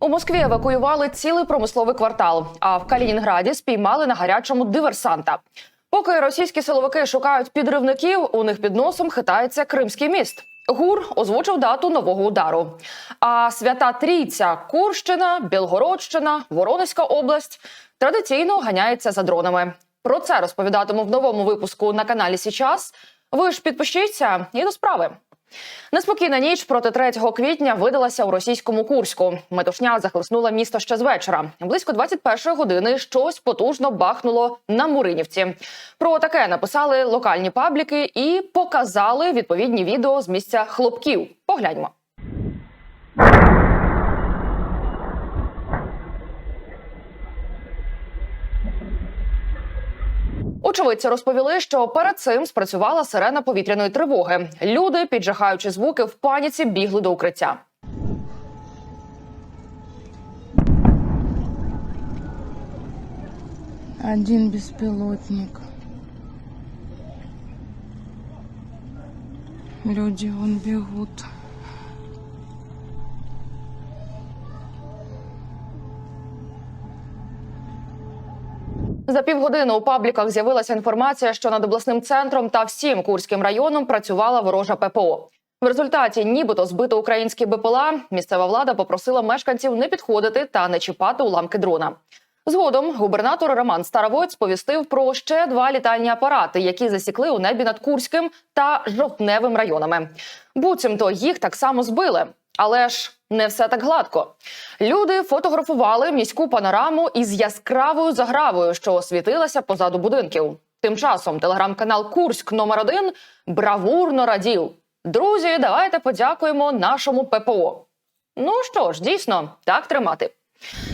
У Москві евакуювали цілий промисловий квартал, а в Калінінграді спіймали на гарячому диверсанта. Поки російські силовики шукають підривників, у них під носом хитається Кримський міст. ГУР озвучив дату нового удару. А свята Трійця, Курщина, Білгородщина, Воронезька область традиційно ганяється за дронами. Про це розповідатиму в новому випуску на каналі Січас. Ви ж підпишіться і до справи. Неспокійна ніч проти 3 квітня видалася у російському Курську. Метушня захлеснула місто ще з вечора. Близько 21 години щось потужно бахнуло на Муринівці. Про таке написали локальні пабліки і показали відповідні відео з місця хлопків. Погляньмо. Очевидці розповіли, що перед цим спрацювала сирена повітряної тривоги. Люди, піджахаючи звуки, в паніці бігли до укриття. Один беспилотник. Люди вон бегут. За півгодини у пабліках з'явилася інформація, що над обласним центром та всім курським районом працювала ворожа ППО. В результаті, нібито збито українські БПЛА, місцева влада попросила мешканців не підходити та не чіпати уламки дрона. Згодом губернатор Роман Старовойт сповістив про ще два літальні апарати, які засікли у небі над Курським та Жовтневим районами. Буцімто їх так само збили. Але ж не все так гладко. Люди фотографували міську панораму із яскравою загравою, що освітилася позаду будинків. Тим часом телеграм-канал Курськ номер 1 бравурно радів. Друзі, давайте подякуємо нашому ППО. Ну що ж, дійсно, так тримати.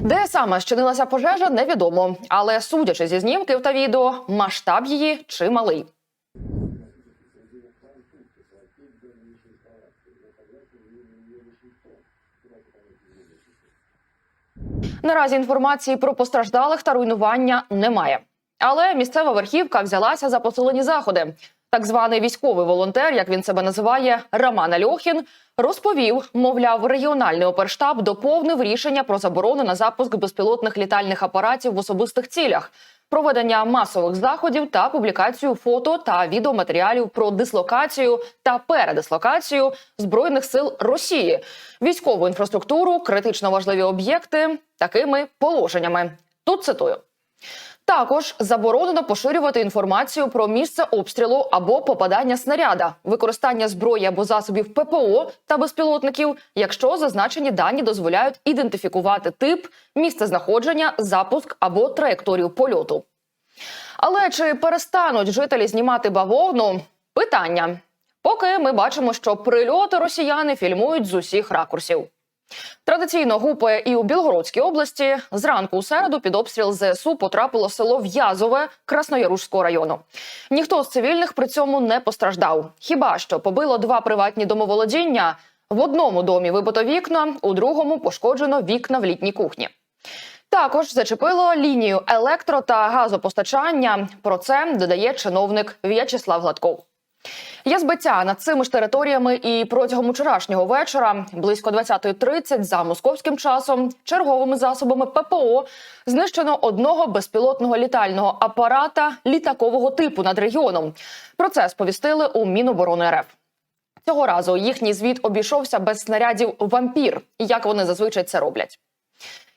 Де саме щинилася пожежа, невідомо. Але судячи зі знімків та відео, масштаб її чималий. Наразі інформації про постраждалих та руйнування немає. Але місцева верхівка взялася за посилені заходи. Так званий військовий волонтер, як він себе називає, Роман Альохін, розповів, мовляв, регіональний оперштаб доповнив рішення про заборону на запуск безпілотних літальних апаратів в особистих цілях, проведення масових заходів та публікацію фото та відеоматеріалів про дислокацію та передислокацію збройних сил Росії, військову інфраструктуру, критично важливі об'єкти такими положеннями. Тут цитую. Також заборонено поширювати інформацію про місце обстрілу або попадання снаряда, використання зброї або засобів ППО та безпілотників, якщо зазначені дані дозволяють ідентифікувати тип, місце знаходження, запуск або траєкторію польоту. Але чи перестануть жителі знімати бавовну? Питання. Поки ми бачимо, що прильоти росіяни фільмують з усіх ракурсів. Традиційно гупає і у Білгородській області. Зранку у середу під обстріл ЗСУ потрапило село В'язове Краснояружського району. Ніхто з цивільних при цьому не постраждав. Хіба що побило два приватні домоволодіння? В одному домі вибито вікна, у другому пошкоджено вікна в літній кухні. Також зачепило лінію електро та газопостачання. Про це додає чиновник В'ячеслав Гладков. Є збиття над цими ж територіями і протягом вчорашнього вечора, близько 20.30 за московським часом, черговими засобами ППО знищено одного безпілотного літального апарата літакового типу над регіоном. Про це сповістили у Міноборони РФ. Цього разу їхній звіт обійшовся без снарядів вампір, як вони зазвичай це роблять.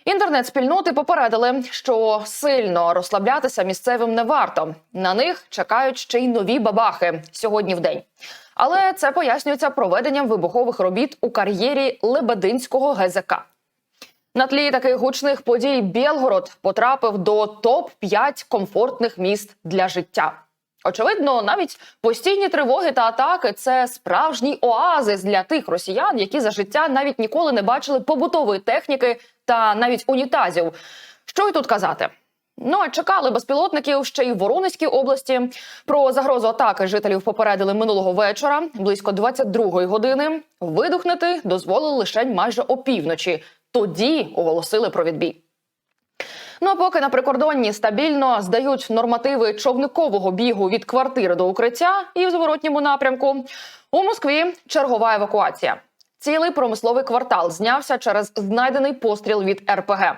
Інтернет-спільноти попередили, що сильно розслаблятися місцевим не варто. На них чекають ще й нові бабахи сьогодні в день. Але це пояснюється проведенням вибухових робіт у кар'єрі Лебединського ГЗК. На тлі таких гучних подій Білгород потрапив до топ 5 комфортних міст для життя. Очевидно, навіть постійні тривоги та атаки це справжній оазис для тих росіян, які за життя навіть ніколи не бачили побутової техніки та навіть унітазів. Що й тут казати? Ну а чекали безпілотників ще й в Воронезькій області. Про загрозу атаки жителів попередили минулого вечора, близько 22-ї години. Видухнути дозволили лише майже опівночі. Тоді оголосили про відбій. Ну а поки на прикордонні стабільно здають нормативи човникового бігу від квартири до укриття і в зворотньому напрямку. У Москві чергова евакуація. Цілий промисловий квартал знявся через знайдений постріл від РПГ.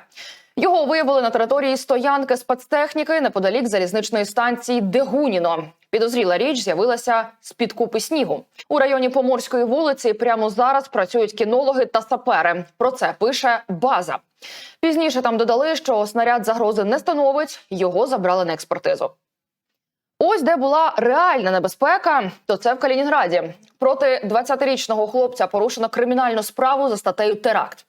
Його виявили на території стоянки спецтехніки неподалік залізничної станції Дегуніно. Підозріла річ з'явилася з під купи снігу. У районі Поморської вулиці прямо зараз працюють кінологи та сапери. Про це пише база. Пізніше там додали, що снаряд загрози не становить, його забрали на експертизу. Ось де була реальна небезпека, то це в Калінінграді. Проти 20-річного хлопця порушено кримінальну справу за статтею теракт.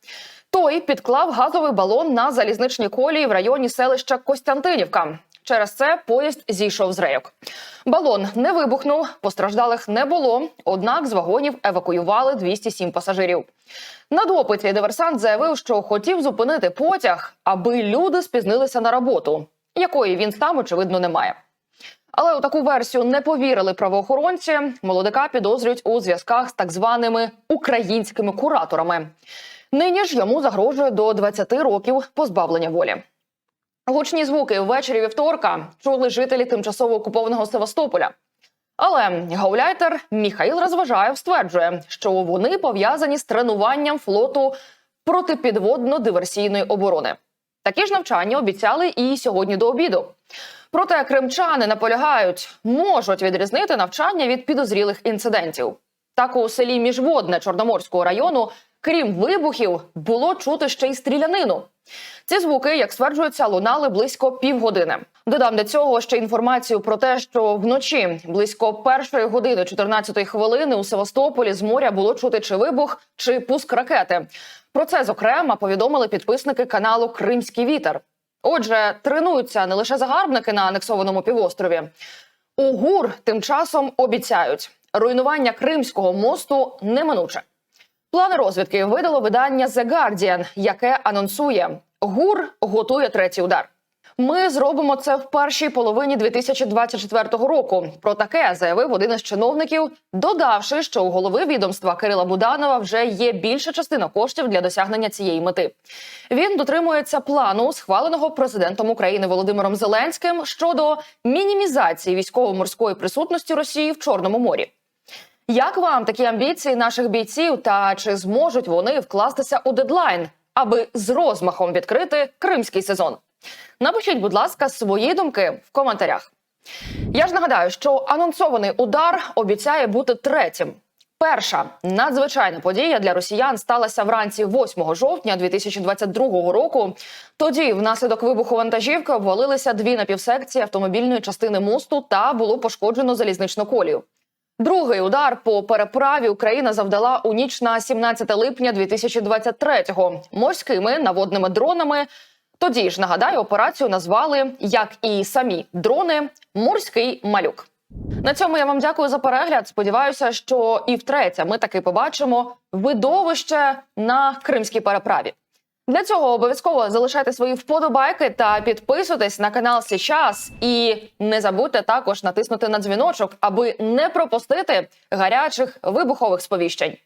Той підклав газовий балон на залізничній колії в районі селища Костянтинівка. Через це поїзд зійшов з рейок. Балон не вибухнув, постраждалих не було. Однак з вагонів евакуювали 207 пасажирів. На допиті диверсант заявив, що хотів зупинити потяг, аби люди спізнилися на роботу, якої він сам очевидно не має. Але у таку версію не повірили правоохоронці. Молодика підозрюють у зв'язках з так званими українськими кураторами. Нині ж йому загрожує до 20 років позбавлення волі. Гучні звуки ввечері вівторка чули жителі тимчасово окупованого Севастополя. Але гауляйтер Міхаїл Розважаєв стверджує, що вони пов'язані з тренуванням флоту протипідводно-диверсійної оборони. Такі ж навчання обіцяли і сьогодні до обіду. Проте кримчани наполягають, можуть відрізнити навчання від підозрілих інцидентів. Так у селі Міжводне Чорноморського району, крім вибухів, було чути ще й стрілянину. Ці звуки, як стверджується, лунали близько півгодини. Додам до цього ще інформацію про те, що вночі близько першої години 14 хвилини у Севастополі з моря було чути чи вибух, чи пуск ракети. Про це зокрема повідомили підписники каналу Кримський вітер. Отже, тренуються не лише загарбники на анексованому півострові. У ГУР тим часом обіцяють руйнування Кримського мосту неминуче. Плани розвідки видало видання The Guardian, яке анонсує ГУР готує третій удар. Ми зробимо це в першій половині 2024 року. Про таке заявив один із чиновників, додавши, що у голови відомства Кирила Буданова вже є більша частина коштів для досягнення цієї мети. Він дотримується плану, схваленого президентом України Володимиром Зеленським щодо мінімізації військово-морської присутності Росії в Чорному морі. Як вам такі амбіції наших бійців та чи зможуть вони вкластися у дедлайн, аби з розмахом відкрити кримський сезон? Напишіть, будь ласка, свої думки в коментарях. Я ж нагадаю, що анонсований удар обіцяє бути третім. Перша надзвичайна подія для росіян сталася вранці 8 жовтня 2022 року. Тоді, внаслідок вибуху вантажівки, обвалилися дві напівсекції автомобільної частини мосту та було пошкоджено залізничну колію. Другий удар по переправі Україна завдала у ніч на 17 липня 2023-го морськими наводними дронами. Тоді ж нагадаю, операцію назвали як і самі дрони морський малюк. На цьому я вам дякую за перегляд. Сподіваюся, що і втретє ми таки побачимо видовище на кримській переправі. Для цього обов'язково залишайте свої вподобайки та підписуйтесь на канал Січас. І не забудьте також натиснути на дзвіночок, аби не пропустити гарячих вибухових сповіщень.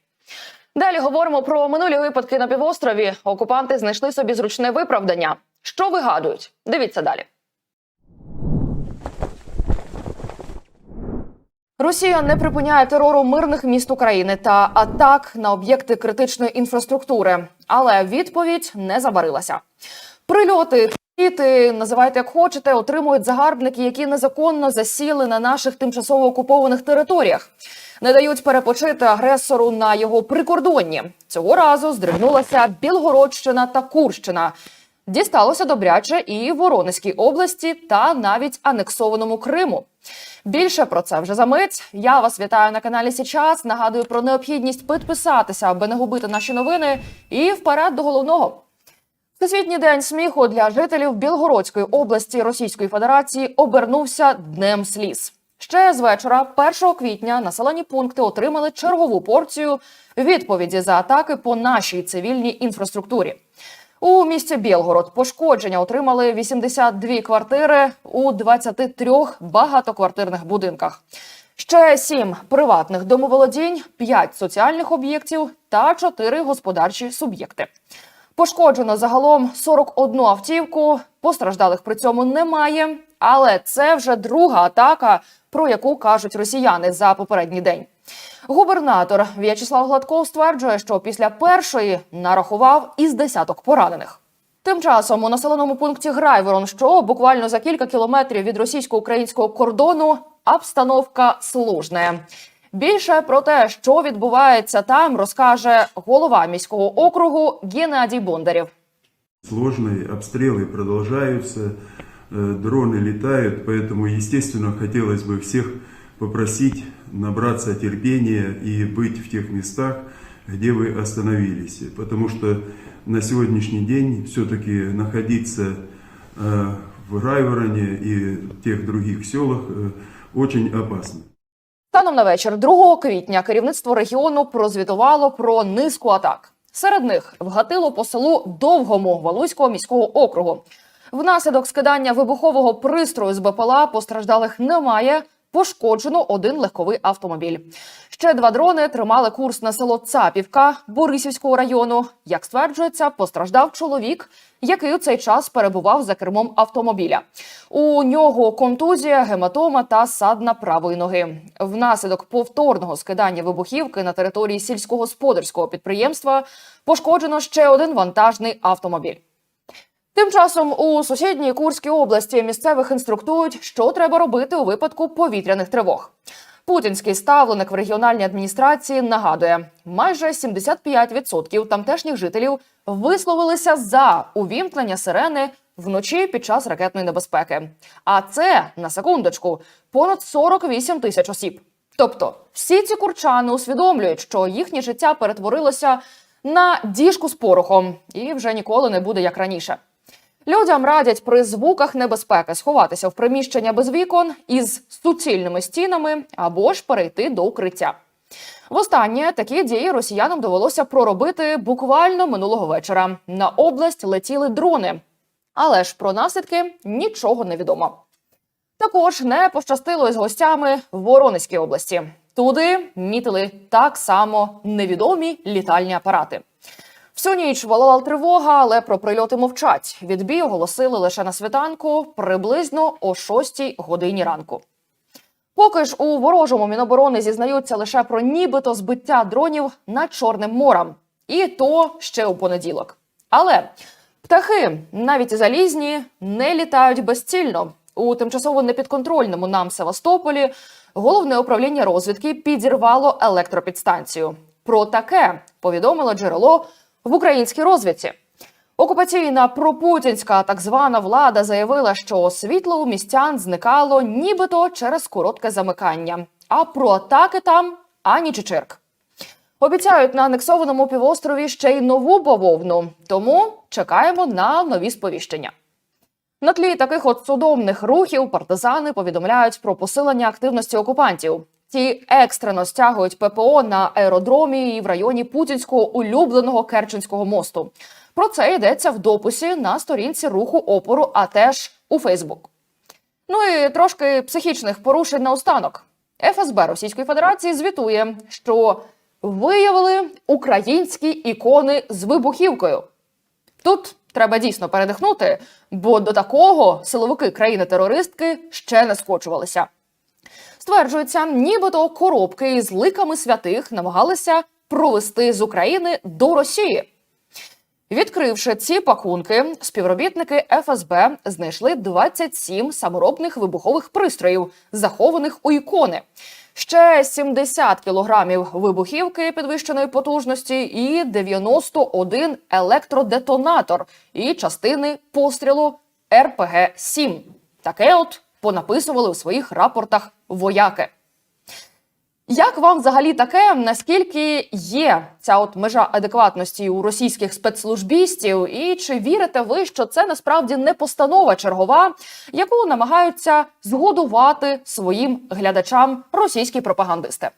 Далі говоримо про минулі випадки на півострові. Окупанти знайшли собі зручне виправдання. Що вигадують? Дивіться далі. Росія не припиняє терору мирних міст України та атак на об'єкти критичної інфраструктури, але відповідь не забарилася. Прильоти Квіти, називайте як хочете, отримують загарбники, які незаконно засіли на наших тимчасово окупованих територіях. Не дають перепочити агресору на його прикордонні. Цього разу здригнулася Білгородщина та Курщина. Дісталося добряче і Воронезькій області та навіть анексованому Криму. Більше про це вже за мить. Я вас вітаю на каналі Січас. Нагадую про необхідність підписатися, аби не губити наші новини. І вперед до головного. Всесвітній день сміху для жителів Білгородської області Російської Федерації обернувся днем сліз. Ще з вечора, 1 квітня, населені пункти отримали чергову порцію відповіді за атаки по нашій цивільній інфраструктурі. У місті Білгород пошкодження отримали 82 квартири у 23 багатоквартирних будинках. Ще сім приватних домоволодінь, 5 соціальних об'єктів та 4 господарчі суб'єкти. Пошкоджено загалом 41 автівку. Постраждалих при цьому немає. Але це вже друга атака, про яку кажуть росіяни за попередній день. Губернатор В'ячеслав Гладков стверджує, що після першої нарахував із десяток поранених. Тим часом у населеному пункті Грайворон, що буквально за кілька кілометрів від російсько-українського кордону, обстановка служна. Більше про те, що відбувається там, розкаже голова міського округу Геннадій Бондарєв. Сложные обстрелы продолжаются, э, дроны летают, поэтому, естественно, хотелось бы всех попросить набраться терпения и быть в тех местах, где вы остановились. Потому что на сегодняшний день все-таки находиться э, в Райвороне и тех других селах э, очень опасно. Станом на вечір 2 квітня керівництво регіону прозвітувало про низку атак. Серед них вгатило по селу Довгому Валуйського міського округу. Внаслідок скидання вибухового пристрою з БПЛА постраждалих немає. Пошкоджено один легковий автомобіль. Ще два дрони тримали курс на село Цапівка Борисівського району. Як стверджується, постраждав чоловік, який у цей час перебував за кермом автомобіля. У нього контузія, гематома та садна правої ноги. Внаслідок повторного скидання вибухівки на території сільськогосподарського підприємства пошкоджено ще один вантажний автомобіль. Тим часом у сусідній Курській області місцевих інструктують, що треба робити у випадку повітряних тривог. Путінський ставленик в регіональній адміністрації нагадує, майже 75% тамтешніх жителів висловилися за увімкнення сирени вночі під час ракетної небезпеки. А це на секундочку понад 48 тисяч осіб. Тобто, всі ці курчани усвідомлюють, що їхнє життя перетворилося на діжку з порохом і вже ніколи не буде як раніше. Людям радять при звуках небезпеки сховатися в приміщення без вікон із суцільними стінами або ж перейти до укриття. Востаннє такі дії росіянам довелося проробити буквально минулого вечора. На область летіли дрони, але ж про наслідки нічого не відомо. Також не пощастило із гостями в Воронезькій області. Туди мітили так само невідомі літальні апарати. Всю ніч волала тривога, але про прильоти мовчать. Відбій оголосили лише на світанку приблизно о 6 годині ранку. Поки ж у ворожому міноборони зізнаються лише про нібито збиття дронів над Чорним морем. І то ще у понеділок. Але птахи, навіть і залізні, не літають безцільно. У тимчасово непідконтрольному нам Севастополі головне управління розвідки підірвало електропідстанцію. Про таке повідомило джерело в українській розвідці. Окупаційна пропутінська так звана влада заявила, що світло у містян зникало нібито через коротке замикання. А про атаки там ані чичирк. Обіцяють на анексованому півострові ще й нову бавовну, тому чекаємо на нові сповіщення. На тлі таких от судомних рухів партизани повідомляють про посилення активності окупантів. Ті екстрено стягують ППО на аеродромі і в районі путінського улюбленого Керченського мосту. Про це йдеться в дописі на сторінці руху опору, а теж у Фейсбук. Ну і трошки психічних порушень наостанок. ФСБ Російської Федерації звітує, що виявили українські ікони з вибухівкою. Тут треба дійсно передихнути, бо до такого силовики країни-терористки ще не скочувалися. Стверджується, нібито коробки із ликами святих намагалися провести з України до Росії. Відкривши ці пакунки, співробітники ФСБ знайшли 27 саморобних вибухових пристроїв, захованих у ікони. Ще 70 кілограмів вибухівки підвищеної потужності і 91 електродетонатор і частини пострілу РПГ-7. Таке от понаписували у своїх рапортах вояки. Як вам взагалі таке? Наскільки є ця от межа адекватності у російських спецслужбістів? І чи вірите ви, що це насправді не постанова чергова, яку намагаються згодувати своїм глядачам російські пропагандисти?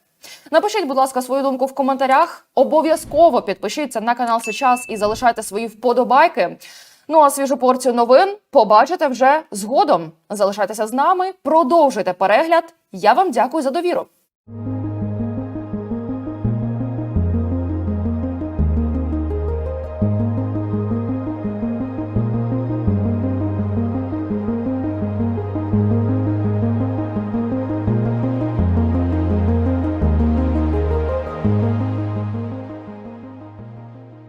Напишіть, будь ласка, свою думку в коментарях. Обов'язково підпишіться на канал Сейчас і залишайте свої вподобайки. Ну а свіжу порцію новин побачите вже згодом. Залишайтеся з нами, продовжуйте перегляд. Я вам дякую за довіру.